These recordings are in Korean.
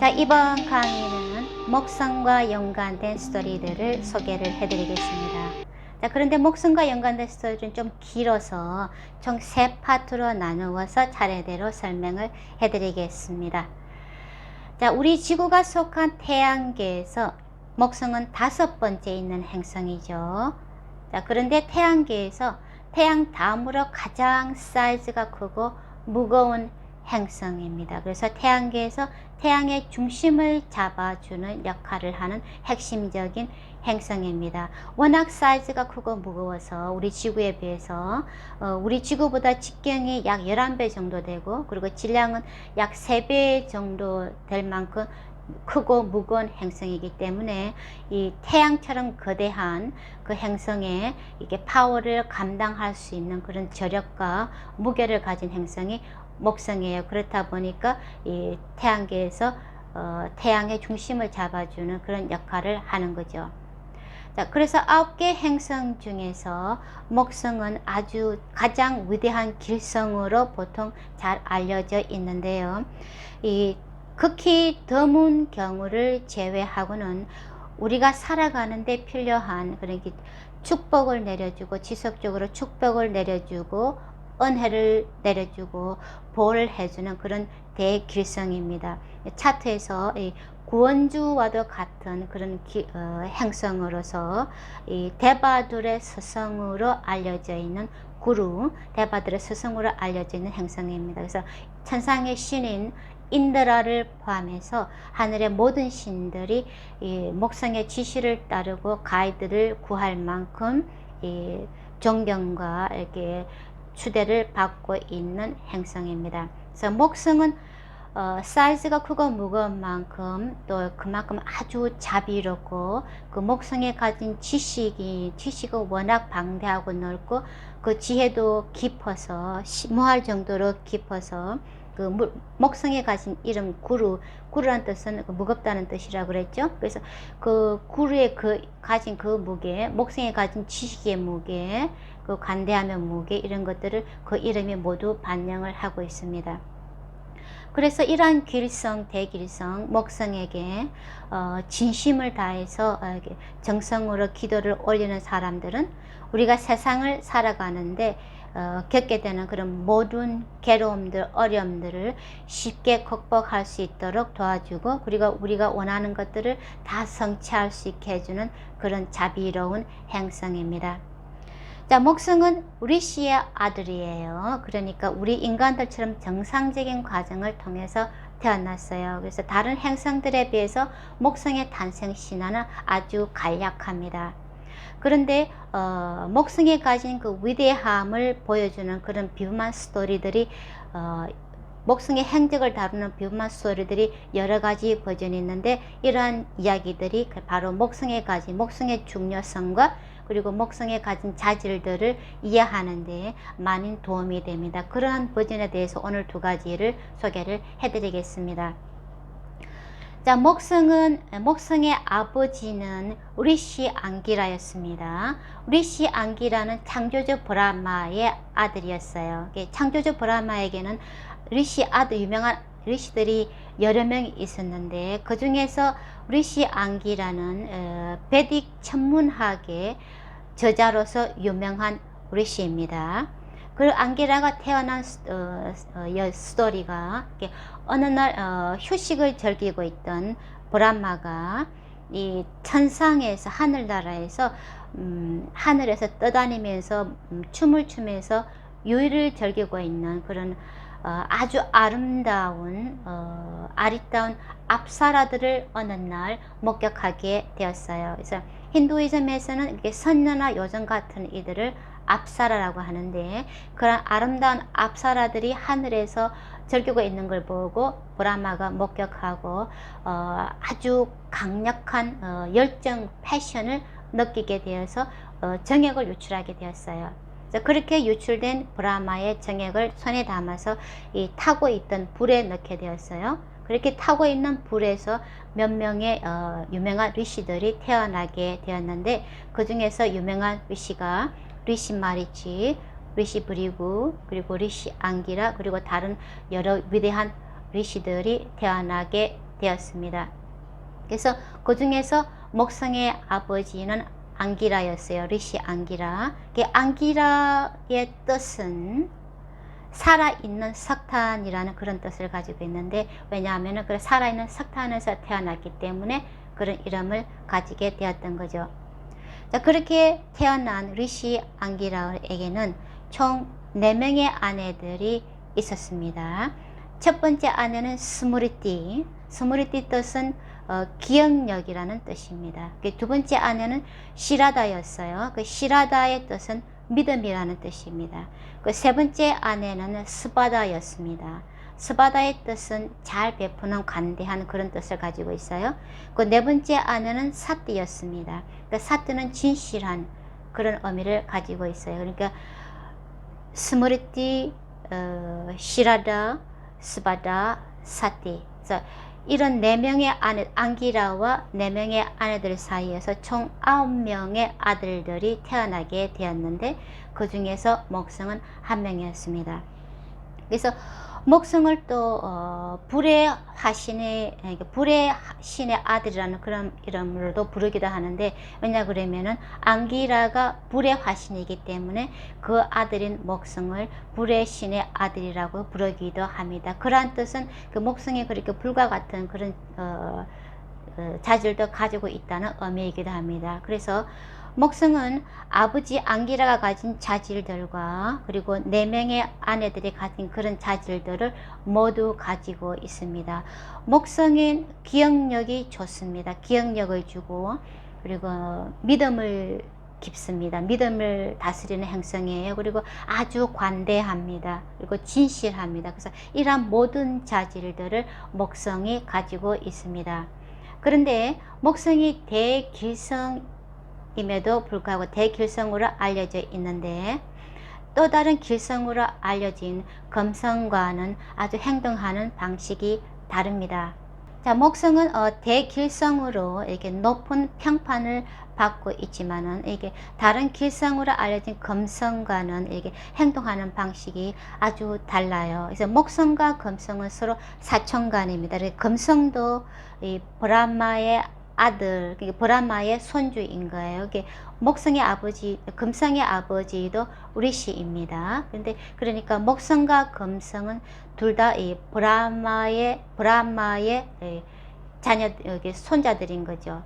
자, 이번 강의는 목성과 연관된 스토리들을 소개를 해드리겠습니다. 자, 그런데 목성과 연관된 스토리는 좀 길어서 총 세 파트로 나누어서 차례대로 설명을 해드리겠습니다. 자, 우리 지구가 속한 태양계에서 목성은 다섯 번째 있는 행성이죠. 자, 그런데 태양계에서 태양 다음으로 가장 사이즈가 크고 무거운 행성입니다. 그래서 태양계에서 태양의 중심을 잡아주는 역할을 하는 핵심적인 행성입니다. 워낙 사이즈가 크고 무거워서 우리 지구에 비해서 어, 우리 지구보다 직경이 약 11배 정도 되고 그리고 질량은 약 3배 정도 될 만큼 크고 무거운 행성이기 때문에 이 태양처럼 거대한 그 행성에 이게 파워를 감당할 수 있는 그런 저력과 무게를 가진 행성이 목성이에요. 그렇다 보니까 이 태양계에서 어, 태양의 중심을 잡아주는 그런 역할을 하는 거죠. 자, 그래서 아홉 개 행성 중에서 목성은 아주 가장 위대한 길성으로 보통 잘 알려져 있는데요. 이 극히 드문 경우를 제외하고는 우리가 살아가는데 필요한 그런 축복을 내려주고 지속적으로 축복을 내려주고 은혜를 내려주고 보호를 해주는 그런 대길성입니다. 차트에서 구원주와도 같은 그런 기, 어, 행성으로서 이 대바둘의 스성으로 알려져 있는 구루, 대바둘의 스성으로 알려져 있는 행성입니다. 그래서 천상의 신인 인드라를 포함해서 하늘의 모든 신들이 이 목성의 지시를 따르고 가이드를 구할 만큼 이 존경과 이렇게 추대를 받고 있는 행성입니다. 그래서 목성은 어, 사이즈가 크고 무거운 만큼 또 그만큼 아주 자비롭고 그 목성에 가진 지식이 지식은 워낙 방대하고 넓고 그 지혜도 깊어서 무할 정도로 깊어서 그 목성에 가진 이름 구루 구루란 뜻은 그 무겁다는 뜻이라 그랬죠. 그래서 그 구루의 그 가진 그 무게, 목성에 가진 지식의 무게, 그 관대하면 무게 이런 것들을 그 이름이 모두 반영을 하고 있습니다. 그래서 이러한 길성, 대길성, 목성에게 어, 진심을 다해서 어, 정성으로 기도를 올리는 사람들은 우리가 세상을 살아가는데 어, 겪게 되는 그런 모든 괴로움들, 어려움들을 쉽게 극복할 수 있도록 도와주고 그리고 우리가 원하는 것들을 다 성취할 수 있게 해주는 그런 자비로운 행성입니다. 자, 목성은 우리 씨의 아들이에요. 그러니까 우리 인간들처럼 정상적인 과정을 통해서 태어났어요. 그래서 다른 행성들에 비해서 목성의 탄생 신화는 아주 간략합니다. 그런데 어, 목성에 가진 그 위대함을 보여주는 그런 비범한 스토리들이 어, 목성의 행적을 다루는 비범한 스토리들이 여러 가지 버전이 있는데 이러한 이야기들이 바로 목성에 가진 목성의 중요성과 그리고 목성에 가진 자질들을 이해하는 데 많은 도움이 됩니다. 그러한 버전에 대해서 오늘 두 가지를 소개를 해드리겠습니다. 자, 목성은 목성의 아버지는 리시 안기라였습니다. 리시 안기라는 창조주 브라마의 아들이었어요. 창조주 브라마에게는 리시 아들 유명한 리시들이 여러 명 있었는데 그 중에서 리시 안기라는 어, 베딕 천문학의 저자로서 유명한 리시입니다. 그 안기라가 태어난 어, 어, 스토리가 어느 날 어, 휴식을 즐기고 있던 브람마가 이 천상에서 하늘나라에서 음, 하늘에서 떠다니면서 음, 춤을 추면서 유의를 즐기고 있는 그런 어, 아주 아름다운 어, 아리따운 앞사라들을 어느 날 목격하게 되었어요. 그래서 힌두이즘에서는 이렇게 선녀나 요정 같은 이들을 앞사라라고 하는데 그런 아름다운 앞사라들이 하늘에서 즐기고 있는 걸 보고 브라마가 목격하고 어, 아주 강력한 어, 열정 패션을 느끼게 되어서 어, 정액을 유출하게 되었어요. 그렇게 유출된 브라마의 정액을 손에 담아서 이 타고 있던 불에 넣게 되었어요. 그렇게 타고 있는 불에서 몇 명의 어, 유명한 리시들이 태어나게 되었는데 그 중에서 유명한 리시가 리시 마리치, 리시 브리구, 그리고 리시 안기라, 그리고 다른 여러 위대한 리시들이 태어나게 되었습니다. 그래서 그 중에서 목성의 아버지는 앙기라였어요. 리시 앙기라. 그 앙기라의 뜻은 살아있는 석탄이라는 그런 뜻을 가지고 있는데 왜냐하면 그 살아있는 석탄에서 태어났기 때문에 그런 이름을 가지게 되었던 거죠. 자, 그렇게 태어난 리시 앙기라에게는 총 4명의 아내들이 있었습니다. 첫 번째 아내는 스무리띠. 스무리띠 뜻은 어, 기억력이라는 뜻입니다. 그두 번째 아내는 시라다였어요. 그 시라다의 뜻은 믿음이라는 뜻입니다. 그 세 번째 아내는 스바다였습니다. 스바다의 뜻은 잘 베푸는 관대한 그런 뜻을 가지고 있어요. 그 네 번째 아내는 사띠였습니다. 그 사띠는 진실한 그런 의미를 가지고 있어요. 그러니까 스무리띠, 어, 시라다, 스바다, 사띠. 그래서 이런 네 명의 아내, 앙기라와 네 명의 아내들 사이에서 총 아홉 명의 아들들이 태어나게 되었는데 그 중에서 목성은 한 명이었습니다. 그래서 목성을 또 어, 불의 화신의 그러니까 불의 신의 아들이라는 그런 이름으로도 부르기도 하는데 왜냐 그러면은 앙기라가 불의 화신이기 때문에 그 아들인 목성을 불의 신의 아들이라고 부르기도 합니다. 그러한 뜻은 그 목성이 그렇게 불과 같은 그런 어, 어, 자질도 가지고 있다는 의미이기도 합니다. 그래서 목성은 아버지 앙기라가 가진 자질들과 그리고 네 명의 아내들이 가진 그런 자질들을 모두 가지고 있습니다. 목성인 기억력이 좋습니다. 기억력을 주고 그리고 믿음을 깊습니다. 믿음을 다스리는 행성이에요. 그리고 아주 관대합니다. 그리고 진실합니다. 그래서 이러한 모든 자질들을 목성이 가지고 있습니다. 그런데 목성이 대길성 임에도 불구하고 대길성으로 알려져 있는데 또 다른 길성으로 알려진 검성과는 아주 행동하는 방식이 다릅니다. 자, 목성은 어, 대길성으로 이렇게 높은 평판을 받고 있지만은 이게 다른 길성으로 알려진 검성과는 이게 행동하는 방식이 아주 달라요. 그래서 목성과 검성은 서로 사천간입니다. 검성도 이 브라마의 아들, 브라마의 손주인 거예요. 목성의 아버지, 금성의 아버지도 우리 시입니다. 근데 그러니까 목성과 금성은 둘 다 이 브라마의 브라마의 자녀 여기 손자들인 거죠.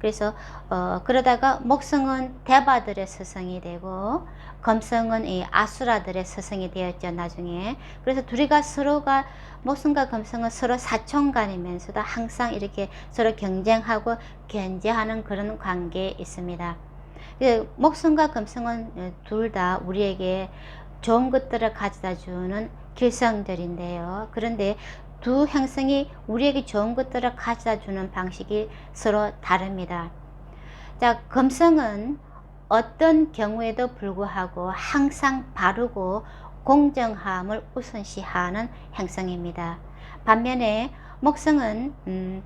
그래서 어, 그러다가 목성은 대바들의 스승이 되고 검성은 이 아수라들의 스승이 되었죠 나중에. 그래서 둘이가 서로가 목성과 검성은 서로 사촌간이면서도 항상 이렇게 서로 경쟁하고 견제하는 그런 관계에 있습니다. 그 목성과 검성은 둘 다 우리에게 좋은 것들을 가져다 주는 길성들인데요. 그런데 두 행성이 우리에게 좋은 것들을 가져다 주는 방식이 서로 다릅니다. 자, 금성은 어떤 경우에도 불구하고 항상 바르고 공정함을 우선시하는 행성입니다. 반면에 목성은 음,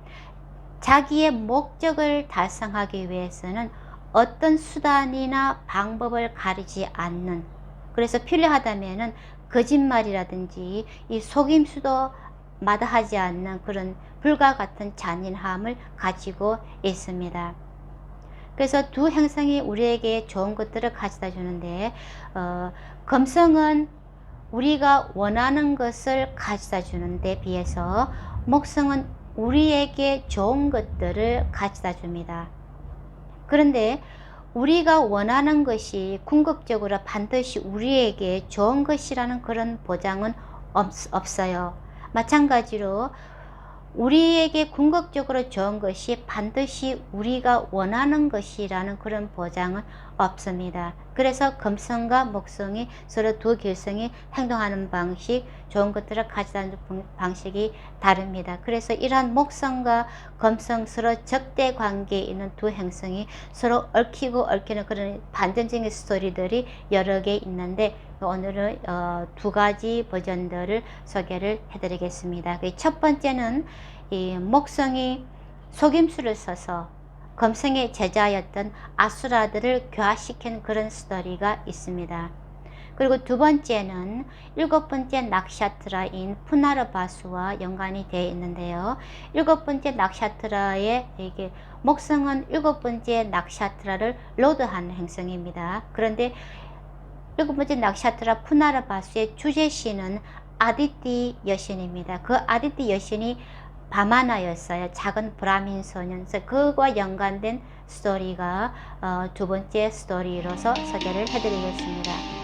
자기의 목적을 달성하기 위해서는 어떤 수단이나 방법을 가리지 않는 그래서 필요하다면 거짓말이라든지 이 속임수도 마다하지 않는 그런 불과 같은 잔인함을 가지고 있습니다. 그래서 두 행성이 우리에게 좋은 것들을 가져다 주는데 어, 검성은 우리가 원하는 것을 가져다 주는데 비해서 목성은 우리에게 좋은 것들을 가져다 줍니다. 그런데 우리가 원하는 것이 궁극적으로 반드시 우리에게 좋은 것이라는 그런 보장은 없, 없어요. 마찬가지로 우리에게 궁극적으로 좋은 것이 반드시 우리가 원하는 것이라는 그런 보장은 없습니다. 그래서 금성과 목성이 서로 두 길성이 행동하는 방식, 좋은 것들을 가져다는 방식이 다릅니다. 그래서 이러한 목성과 금성 서로 적대 관계에 있는 두 행성이 서로 얽히고 얽히는 그런 반전적인 스토리들이 여러 개 있는데 오늘은 어, 두 가지 버전들을 소개를 해드리겠습니다. 그 첫 번째는 이 목성이 속임수를 써서 검성의 제자였던 아수라들을 교화시킨 그런 스토리가 있습니다. 그리고 두 번째는 일곱 번째 낙샤트라인 푸나르바수와 연관이 되어 있는데요. 일곱 번째 낙샤트라의 이게 목성은 일곱 번째 낙샤트라를 로드하는 행성입니다. 그런데 일곱 번째 낙샤트라 푸나르바수의 주제시는 아디티 여신입니다. 그 아디티 여신이 바마나였어요. 작은 브라민 소년. 그와 연관된 스토리가 어, 두 번째 스토리로서 소개를 해드리겠습니다.